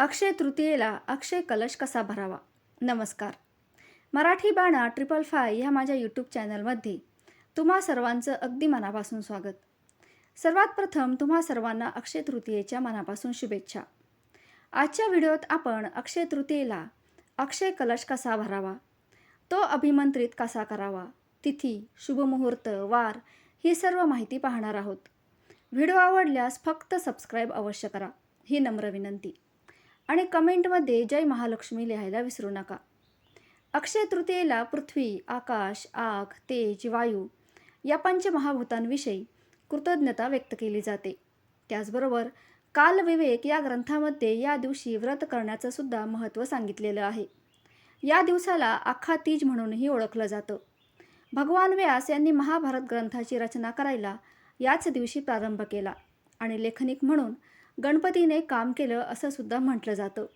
अक्षय तृतीयेला अक्षय कलश कसा भरावा? नमस्कार. मराठी बाणा ट्रिपल फाय ह्या माझ्या यूट्यूब चॅनलमध्ये तुम्हा सर्वांचं अगदी मनापासून स्वागत. सर्वात प्रथम तुम्हा सर्वांना अक्षय तृतीयेच्या मनापासून शुभेच्छा. आजच्या व्हिडिओत आपण अक्षय तृतीयेला अक्षय कलश कसा भरावा? तो अभिमंत्रित कसा करावा? तिथी शुभमुहूर्त वार ही सर्व माहिती पाहणार आहोत. व्हिडिओ आवडल्यास फक्त सबस्क्राईब अवश्य करा. ही नम्र विनंती. आणि कमेंटमध्ये जय महालक्ष्मी लिहायला विसरू नका. अक्षय तृतीयेला पृथ्वी आकाश आग तेज वायू या पंचमहाभूतांविषयी कृतज्ञता व्यक्त केली जाते. त्याचबरोबर कालविवेक या ग्रंथामध्ये या दिवशी व्रत करण्याचं सुद्धा महत्त्व सांगितलेलं आहे. या दिवसाला आखा तीज म्हणूनही ओळखलं जातं. भगवान व्यास यांनी महाभारत ग्रंथाची रचना करायला याच दिवशी प्रारंभ केला आणि लेखनिक म्हणून गणपतीने काम केलं असं सुद्धा म्हटलं जातं.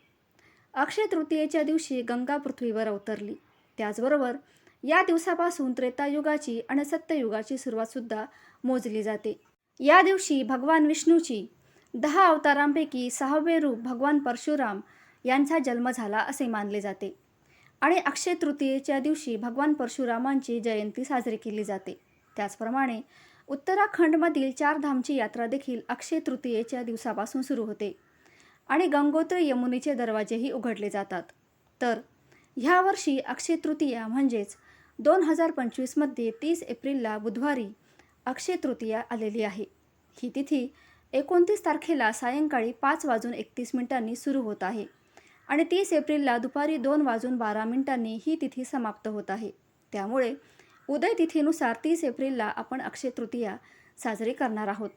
अक्षय तृतीयेच्या दिवशी गंगा पृथ्वीवर अवतरली. त्याचबरोबर या दिवसापासून त्रेतायुगाची आणि सत्ययुगाची सुरुवातसुद्धा मोजली जाते. या दिवशी भगवान विष्णूची दहा अवतारांपैकी सहावे रूप भगवान परशुराम यांचा जन्म झाला असे मानले जाते. आणि अक्षय तृतीयेच्या दिवशी भगवान परशुरामांची जयंती साजरी केली जाते. त्याचप्रमाणे उत्तराखंडमधील चारधामची यात्रा देखील अक्षय तृतीयेच्या दिवसापासून सुरू होते आणि गंगोत्री यमुनेचे दरवाजेही उघडले जातात. तर ह्या वर्षी अक्षय तृतीया म्हणजेच दोन हजार पंचवीसमध्ये तीस एप्रिलला बुधवारी अक्षय तृतीया आलेली आहे. ही तिथी एकोणतीस तारखेला सायंकाळी पाच वाजून एकतीस मिनिटांनी सुरू होत आहे आणि तीस एप्रिलला दुपारी दोन वाजून बारा मिनिटांनी ही तिथी समाप्त होत आहे. त्यामुळे उदय तिथीनुसार तीस एप्रिलला आपण अक्षय तृतीया साजरी करणार आहोत.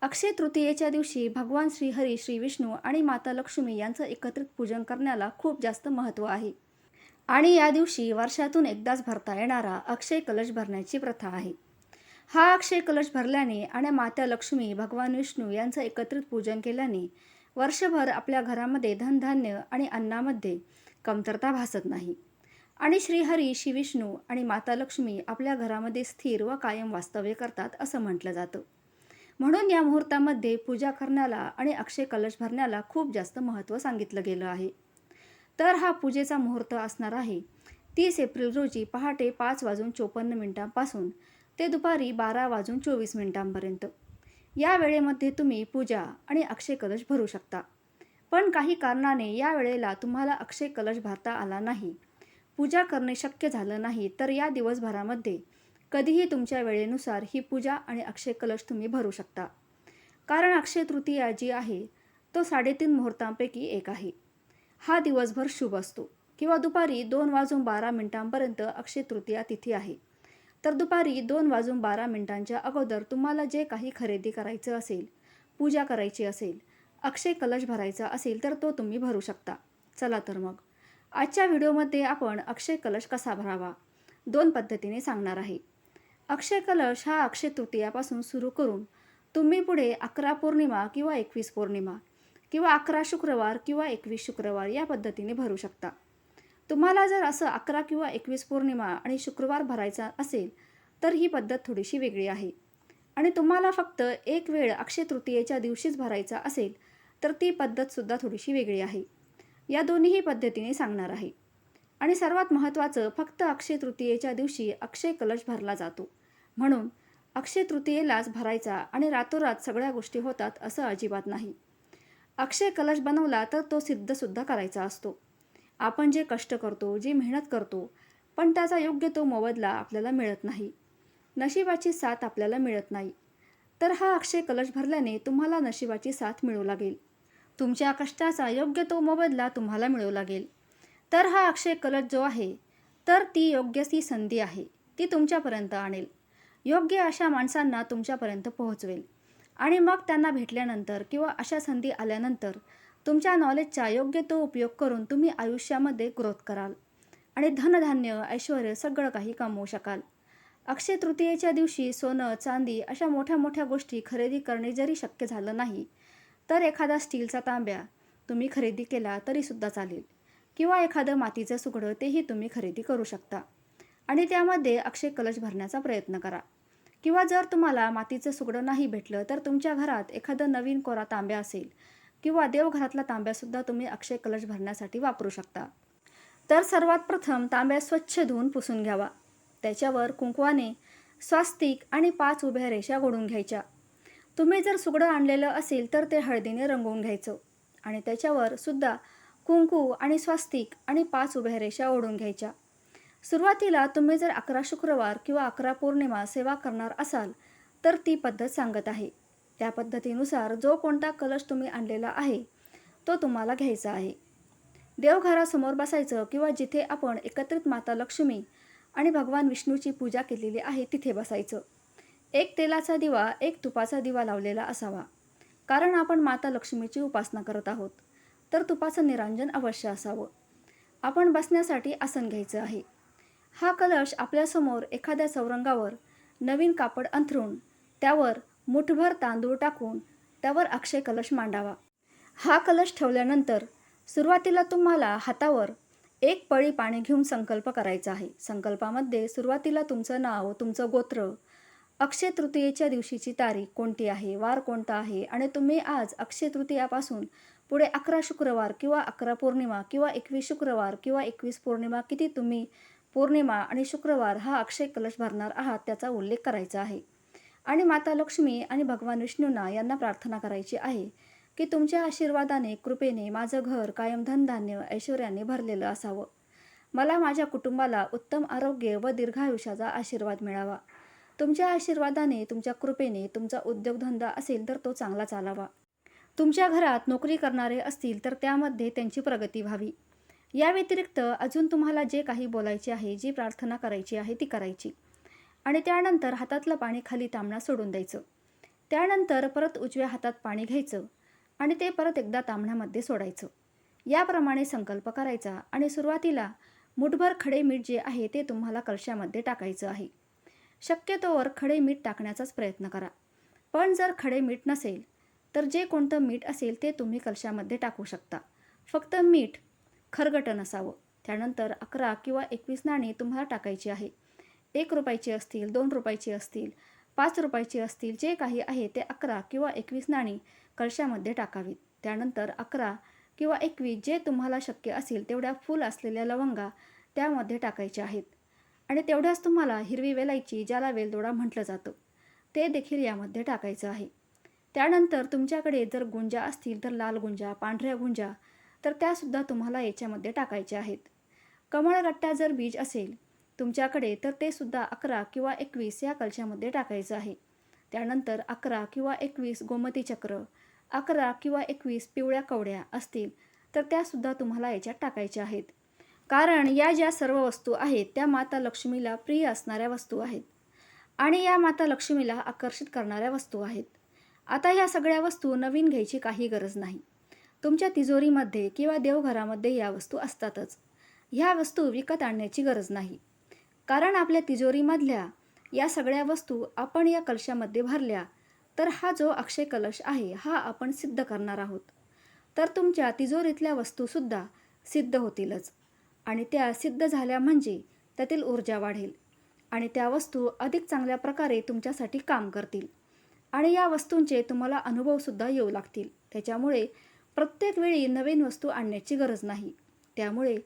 अक्षय तृतीयेच्या दिवशी भगवान श्रीहरी श्री विष्णू आणि माता लक्ष्मी यांचं एकत्रित पूजन करण्याला खूप जास्त महत्त्व आहे. आणि या दिवशी वर्षातून एकदाच भरता येणारा अक्षय कलश भरण्याची प्रथा आहे. हा अक्षय कलश भरल्याने आणि माता लक्ष्मी भगवान विष्णू यांचं एकत्रित पूजन केल्याने वर्षभर आपल्या घरामध्ये धनधान्य आणि अन्नामध्ये कमतरता भासत नाही. आणि श्रीहरी श्रीविष्णू आणि माता लक्ष्मी आपल्या घरामध्ये स्थिर व कायम वास्तव्य करतात असं म्हटलं जातं. म्हणून या मुहूर्तामध्ये पूजा करण्याला आणि अक्षय कलश भरण्याला खूप जास्त महत्त्व सांगितलं गेलं आहे. तर हा पूजेचा मुहूर्त असणार आहे. तीस एप्रिल रोजी पहाटे पाच वाजून चोपन्न मिनिटांपासून ते दुपारी बारा वाजून चोवीस मिनिटांपर्यंत. या वेळेमध्ये तुम्ही पूजा आणि अक्षय कलश भरू शकता. पण काही कारणाने या वेळेला तुम्हाला अक्षय कलश भरता आला नाही. पूजा करणे शक्य झालं नाही तर या दिवसभरामध्ये कधीही तुमच्या वेळेनुसार ही पूजा आणि अक्षय कलश तुम्ही भरू शकता. कारण अक्षय तृतीया जी आहे तो साडेतीन मुहूर्तांपैकी एक आहे. हा दिवसभर शुभ असतो. किंवा दुपारी दोन वाजून बारा मिनिटांपर्यंत अक्षय तृतीया तिथी आहे. तर दुपारी दोन वाजून बारा मिनिटांच्या अगोदर तुम्हाला जे काही खरेदी करायचं असेल पूजा करायची असेल अक्षय कलश भरायचा असेल तर तो तुम्ही भरू शकता. चला तर मग. आजच्या व्हिडिओमध्ये आपण अक्षय कलश कसा भरावा? दोन पद्धतीने सांगणार आहे. अक्षय कलश हा अक्षय तृतीयापासून सुरू करून तुम्ही पुढे अकरा पौर्णिमा किंवा एकवीस पौर्णिमा किंवा अकरा शुक्रवार किंवा एकवीस शुक्रवार या पद्धतीने भरू शकता. तुम्हाला जर असं अकरा किंवा एकवीस पौर्णिमा आणि शुक्रवार भरायचा असेल तर ही पद्धत थोडीशी वेगळी आहे. आणि तुम्हाला फक्त एक वेळ अक्षय तृतीयेच्या दिवशीच भरायचा असेल तर ती पद्धतसुद्धा थोडीशी वेगळी आहे. या दोन्हीही पद्धतीने सांगणार आहे. आणि सर्वात महत्त्वाचं फक्त अक्षय तृतीयेच्या दिवशी अक्षय कलश भरला जातो. म्हणून अक्षय तृतीयेलाच भरायचा आणि रातोरात सगळ्या गोष्टी होतात असं अजिबात नाही. अक्षय कलश बनवला तर तो सिद्धसुद्धा करायचा असतो. आपण जे कष्ट करतो जी मेहनत करतो पण त्याचा योग्य तो मोबदला आपल्याला मिळत नाही. नशिबाची साथ आपल्याला मिळत नाही. तर हा अक्षय कलश भरल्याने तुम्हाला नशिबाची साथ मिळू लागेल. तुमच्या कष्टाचा योग्य तो मोबदला तुम्हाला मिळू लागेल. तर हा अक्षय कलट जो आहे तर ती योग्य ती संधी आहे ती तुमच्यापर्यंत आणेल. योग्य अशा माणसांना तुमच्यापर्यंत पोहोचवेल. आणि मग त्यांना भेटल्यानंतर किंवा अशा संधी आल्यानंतर तुमच्या नॉलेजचा योग्य तो उपयोग करून तुम्ही आयुष्यामध्ये ग्रोथ कराल. आणि धनधान्य ऐश्वर सगळं काही कमवू शकाल. अक्षय तृतीयेच्या दिवशी सोनं चांदी अशा मोठ्या मोठ्या गोष्टी खरेदी करणे जरी शक्य झालं नाही तर एखादा स्टीलचा तांब्या तुम्ही खरेदी केला तरीसुद्धा चालेल. किंवा एखादं मातीचं सुगडं तेही तुम्ही खरेदी करू शकता. आणि त्यामध्ये अक्षय कलश भरण्याचा प्रयत्न करा. किंवा जर तुम्हाला मातीचं सुगडं नाही भेटलं तर तुमच्या घरात एखादं नवीन कोरा तांब्या असेल किंवा देवघरातला तांब्यासुद्धा तुम्ही अक्षय कलश भरण्यासाठी वापरू शकता. तर सर्वात प्रथम तांब्या स्वच्छ धुवून पुसून घ्यावा. त्याच्यावर कुंकवाने स्वास्तिक आणि पाच उभ्या रेषा गोडून घ्यायच्या. तुम्ही जर सुगडं आणलेलं असेल तर ते हळदीने रंगवून घ्यायचं. आणि त्याच्यावर सुद्धा कुंकू आणि स्वास्तिक आणि पाच उभ्या रेषा ओढून घ्यायच्या. सुरुवातीला तुम्ही जर अकरा शुक्रवार किंवा अकरा पौर्णिमा सेवा करणार असाल तर ती पद्धत सांगत आहे. त्या पद्धतीनुसार जो कोणता कलश तुम्ही आणलेला आहे तो तुम्हाला घ्यायचा आहे. देवघरासमोर बसायचं किंवा जिथे आपण एकत्रित माता लक्ष्मी आणि भगवान विष्णूची पूजा केलेली आहे तिथे बसायचं. एक तेलाचा दिवा एक तुपाचा दिवा लावलेला असावा. कारण आपण माता लक्ष्मीची उपासना करत आहोत तर तुपाचं निरांजन अवश्य असावं. आपण बसण्यासाठी आसन घ्यायचं आहे. हा कलश आपल्यासमोर एखाद्या चौरंगावर नवीन कापड अंथरून त्यावर मुठभर तांदूळ टाकून त्यावर अक्षय कलश मांडावा. हा कलश ठेवल्यानंतर सुरुवातीला तुम्हाला हातावर एक पळी पाणी घेऊन संकल्प करायचा आहे. संकल्पामध्ये सुरुवातीला तुमचं नाव तुमचं गोत्र अक्षय तृतीयेच्या दिवशीची तारीख कोणती आहे? वार कोणता आहे? आणि तुम्ही आज अक्षय तृतीयापासून पुढे अकरा शुक्रवार किंवा अकरा पौर्णिमा किंवा एकवीस शुक्रवार किंवा एकवीस पौर्णिमा किती तुम्ही पौर्णिमा आणि शुक्रवार हा अक्षय कलश भरणार आहात त्याचा उल्लेख करायचा आहे. आणि माता लक्ष्मी आणि भगवान विष्णूंना यांना प्रार्थना करायची आहे की तुमच्या आशीर्वादाने कृपेने माझं घर कायम धनधान्य ऐश्वर्याने भरलेलं असावं. मला माझ्या कुटुंबाला उत्तम आरोग्य व दीर्घायुष्याचा आशीर्वाद मिळावा. तुमच्या आशीर्वादाने तुमच्या कृपेने तुमचा उद्योगधंदा असेल तर तो चांगला चालावा. तुमच्या घरात नोकरी करणारे असतील तर त्यामध्ये त्यांची प्रगती व्हावी. या व्यतिरिक्त अजून तुम्हाला जे काही बोलायचे आहे जी प्रार्थना करायची आहे ती करायची. आणि त्यानंतर हातातलं पाणी खाली तांबणा सोडून द्यायचं. त्यानंतर परत उजव्या हातात पाणी घ्यायचं आणि ते परत एकदा तांबण्यामध्ये सोडायचं. याप्रमाणे संकल्प करायचा आणि सुरुवातीला मुठभर खडे मीठ जे आहे ते तुम्हाला कळशामध्ये टाकायचं आहे. शक्यतोवर खडे मीठ टाकण्याचाच प्रयत्न करा. पण जर खडे मीठ नसेल तर जे कोणतं मीठ असेल ते तुम्ही कलशामध्ये टाकू शकता. फक्त मीठ खरगटन नसावं त्यानंतर अकरा किंवा एकवीस नाणी तुम्हाला टाकायची आहे. एक रुपयाची असतील दोन रुपयाची असतील पाच रुपयाची असतील जे काही आहे ते अकरा किंवा एकवीस नाणी कलशामध्ये टाकावीत. त्यानंतर अकरा किंवा एकवीस जे तुम्हाला शक्य असेल तेवढ्या फुल असलेल्या लवंगा त्यामध्ये टाकायच्या आहेत. आणि तेवढ्याच तुम्हाला हिरवी वेलायची ज्याला वेलदोडा म्हटलं जातं ते देखील यामध्ये टाकायचं आहे. त्यानंतर तुमच्याकडे जर गुंजा असतील तर लाल गुंजा पांढऱ्या गुंजा तर त्यासुद्धा तुम्हाला याच्यामध्ये टाकायच्या आहेत. कमळगट्टा जर बीज असेल तुमच्याकडे तर ते सुद्धा अकरा किंवा एकवीस या कलशामध्ये टाकायचं आहे. त्यानंतर अकरा किंवा एकवीस गोमती चक्र अकरा किंवा एकवीस पिवळ्या कवड्या असतील तर त्यासुद्धा तुम्हाला याच्यात टाकायच्या आहेत. कारण या ज्या सर्व वस्तू आहेत त्या माता लक्ष्मीला प्रिय असणाऱ्या वस्तू आहेत. आणि या माता लक्ष्मीला आकर्षित करणाऱ्या वस्तू आहेत. आता ह्या सगळ्या वस्तू नवीन घ्यायची काही गरज नाही. तुमच्या तिजोरीमध्ये किंवा देवघरामध्ये या वस्तू असतातच. ह्या वस्तू विकत आणण्याची गरज नाही. कारण आपल्या तिजोरीमधल्या या सगळ्या वस्तू आपण या कलशामध्ये भरल्या तर हा जो अक्षय कलश आहे हा आपण सिद्ध करणार आहोत. तर तुमच्या तिजोरीतल्या वस्तूसुद्धा सिद्ध होतीलच. आणि त्या सिद्ध झाल्या म्हणजे त्यातील ऊर्जा वाढेल. आणि त्या वस्तू अधिक चांगल्या प्रकारे तुमच्यासाठी काम करतील. आणि या वस्तूंचे तुम्हाला अनुभवसुद्धा येऊ लागतील. त्याच्यामुळे प्रत्येक वेळी नवीन वस्तू आणण्याची गरज नाही. त्यामुळे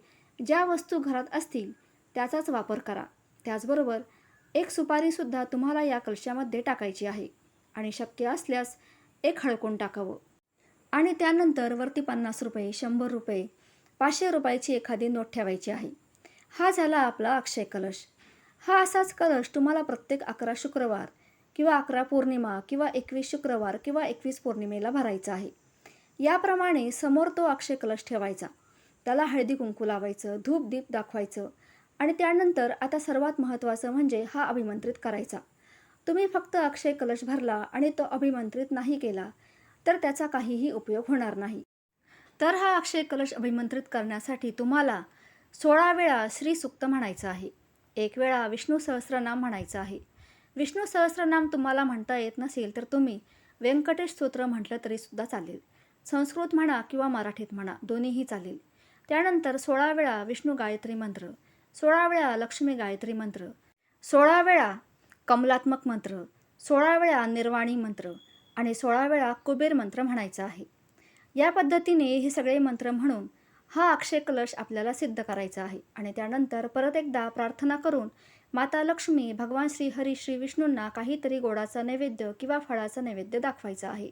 ज्या वस्तू घरात असतील त्याचाच वापर करा. त्याचबरोबर एक सुपारीसुद्धा तुम्हाला या कलशामध्ये टाकायची आहे. आणि शक्य असल्यास एक हळकून टाकावं. आणि त्यानंतर वरती पन्नास रुपये शंभर रुपये पाचशे रुपयाची एखादी नोट ठेवायची आहे. हा झाला आपला अक्षय कलश. हा असाच कलश तुम्हाला प्रत्येक अकरा शुक्रवार किंवा अकरा पौर्णिमा किंवा एकवीस शुक्रवार किंवा एकवीस पौर्णिमेला भरायचा आहे. याप्रमाणे समोर तो अक्षय कलश ठेवायचा. त्याला हळदी कुंकू लावायचं धूप दीप दाखवायचं आणि त्यानंतर आता सर्वात महत्त्वाचं म्हणजे हा अभिमंत्रित करायचा. तुम्ही फक्त अक्षय कलश भरला आणि तो अभिमंत्रित नाही केला तर त्याचा काहीही उपयोग होणार नाही. तर हा अक्षय कलश अभिमंत्रित करण्यासाठी तुम्हाला सोळा वेळा श्री सुक्त म्हणायचं आहे. एक वेळा विष्णू सहस्रनाम म्हणायचं आहे. विष्णू सहस्रनाम तुम्हाला म्हणता येत नसेल तर तुम्ही व्यंकटेश स्तोत्र म्हटलं तरीसुद्धा चालेल. संस्कृत म्हणा किंवा मराठीत म्हणा दोन्हीही चालेल. त्यानंतर सोळा वेळा विष्णू गायत्री मंत्र सोळा वेळा लक्ष्मी गायत्री मंत्र सोळा वेळा कमलात्मक मंत्र सोळा वेळा निर्वाणी मंत्र आणि सोळा वेळा कुबेर मंत्र म्हणायचा आहे. या पद्धतीने हे सगळे मंत्र म्हणून हा अक्षय कलश आपल्याला सिद्ध करायचा आहे. आणि त्यानंतर परत एकदा प्रार्थना करून माता लक्ष्मी भगवान श्री हरी श्री विष्णूंना काहीतरी गोडाचा नैवेद्य किंवा फळाचा नैवेद्य दाखवायचा आहे.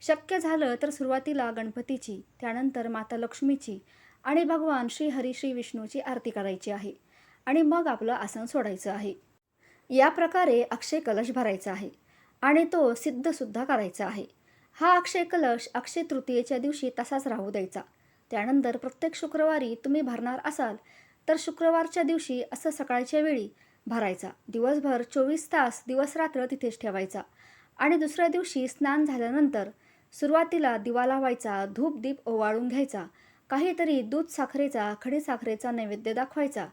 शक्य झालं तर सुरुवातीला गणपतीची त्यानंतर माता लक्ष्मीची आणि भगवान श्री हरी श्री विष्णूची आरती करायची आहे आणि मग आपलं आसन सोडायचं आहे. या प्रकारे अक्षय कलश भरायचा आहे आणि तो सिद्धसुद्धा करायचा आहे. हा अक्षय कलश अक्षय तृतीयेच्या दिवशी तसाच राहू द्यायचा. त्यानंतर प्रत्येक शुक्रवारी तुम्ही भरणार असाल तर शुक्रवारच्या दिवशी असं सकाळच्या वेळी भरायचा. दिवसभर चोवीस तास दिवसरात्र तिथेच ठेवायचा. आणि दुसऱ्या दिवशी स्नान झाल्यानंतर सुरुवातीला दिवा लावायचा धूप दीप ओवाळून घ्यायचा. काहीतरी दूध साखरेचा खडी साखरेचा नैवेद्य दाखवायचा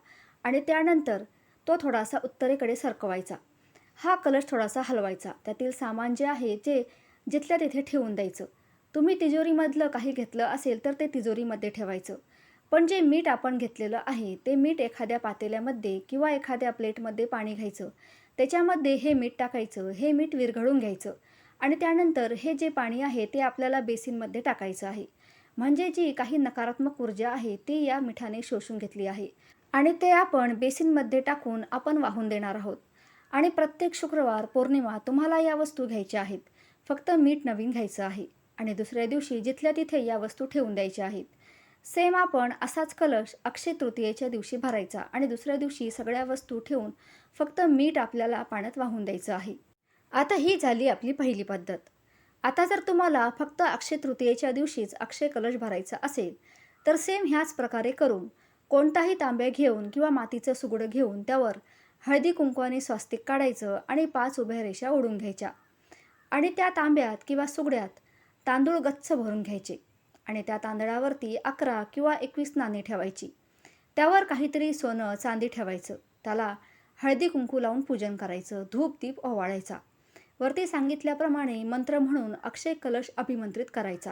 आणि त्यानंतर तो थोडासा उत्तरेकडे सरकवायचा. हा कलश थोडासा हलवायचा. त्यातील सामान जे आहे जे जिथल्या तिथे ठेवून द्यायचं. तुम्ही तिजोरीमधलं काही घेतलं असेल तर ते तिजोरीमध्ये ठेवायचं. पण जे मीठ आपण घेतलेलं आहे ते मीठ एखाद्या पातेल्यामध्ये किंवा एखाद्या प्लेटमध्ये पाणी घ्यायचं. त्याच्यामध्ये हे मीठ टाकायचं हे मीठ विरघळून घ्यायचं. आणि त्यानंतर हे जे पाणी आहे ते आपल्याला बेसिनमध्ये टाकायचं आहे. म्हणजे जी काही नकारात्मक ऊर्जा आहे ती या मिठाने शोषून घेतली आहे. आणि ते आपण बेसिनमध्ये टाकून आपण वाहून देणार आहोत. आणि प्रत्येक शुक्रवार पौर्णिमा तुम्हाला या वस्तू घ्यायच्या आहेत. फक्त मीठ नवीन घ्यायचं आहे आणि दुसऱ्या दिवशी जिथल्या तिथे या वस्तू ठेवून द्यायच्या आहेत. सेम आपण असाच कलश अक्षय तृतीयेच्या दिवशी भरायचा आणि दुसऱ्या दिवशी सगळ्या वस्तू ठेवून फक्त मीठ आपल्याला पाण्यात वाहून द्यायचं आहे. आता ही झाली आपली पहिली पद्धत. आता जर तुम्हाला फक्त अक्षय तृतीयेच्या दिवशीच अक्षय कलश भरायचा असेल तर सेम ह्याच प्रकारे करून कोणताही तांब्या घेऊन किंवा मातीचं सुगडं घेऊन त्यावर हळदी कुंकवाने स्वास्तिक काढायचं आणि पाच उभ्या रेषा ओढून घ्यायच्या. आणि त्या तांब्यात किंवा सुगड्यात तांदूळ गच्च भरून घ्यायचे आणि त्या तांदळावरती अकरा किंवा एकवीस नाणी ठेवायची. त्यावर काहीतरी सोनं चांदी ठेवायचं. त्याला हळदी कुंकू लावून पूजन करायचं. धूप दीप ओवाळायचा. वरती सांगितल्याप्रमाणे मंत्र म्हणून अक्षय कलश अभिमंत्रित करायचा.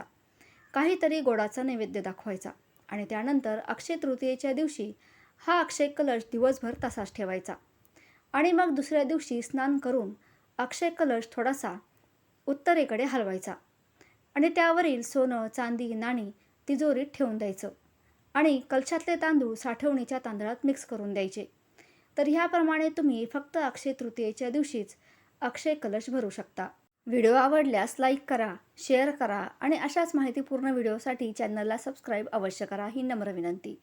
काहीतरी गोडाचा नैवेद्य दाखवायचा आणि त्यानंतर अक्षय तृतीयेच्या दिवशी हा अक्षय कलश दिवसभर तसाच ठेवायचा. आणि मग दुसऱ्या दिवशी स्नान करून अक्षय कलश थोडासा उत्तरेकडे हलवायचा आणि त्यावरील सोनं चांदी नाणी तिजोरीत ठेवून द्यायचं आणि कलशातले तांदूळ साठवणीच्या तांदळात मिक्स करून द्यायचे. तर ह्याप्रमाणे तुम्ही फक्त अक्षय तृतीयेच्या दिवशीच अक्षय कलश भरू शकता. व्हिडिओ आवडल्यास लाईक करा शेअर करा आणि अशाच माहितीपूर्ण व्हिडिओसाठी चॅनलला सबस्क्राईब अवश्य करा ही नम्र विनंती.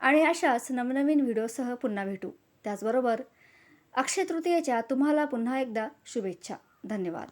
आणि अशाच नवनवीन व्हिडिओसह पुन्हा भेटू. त्याचबरोबर अक्षय तृतीयेच्या तुम्हाला पुन्हा एकदा शुभेच्छा. धन्यवाद.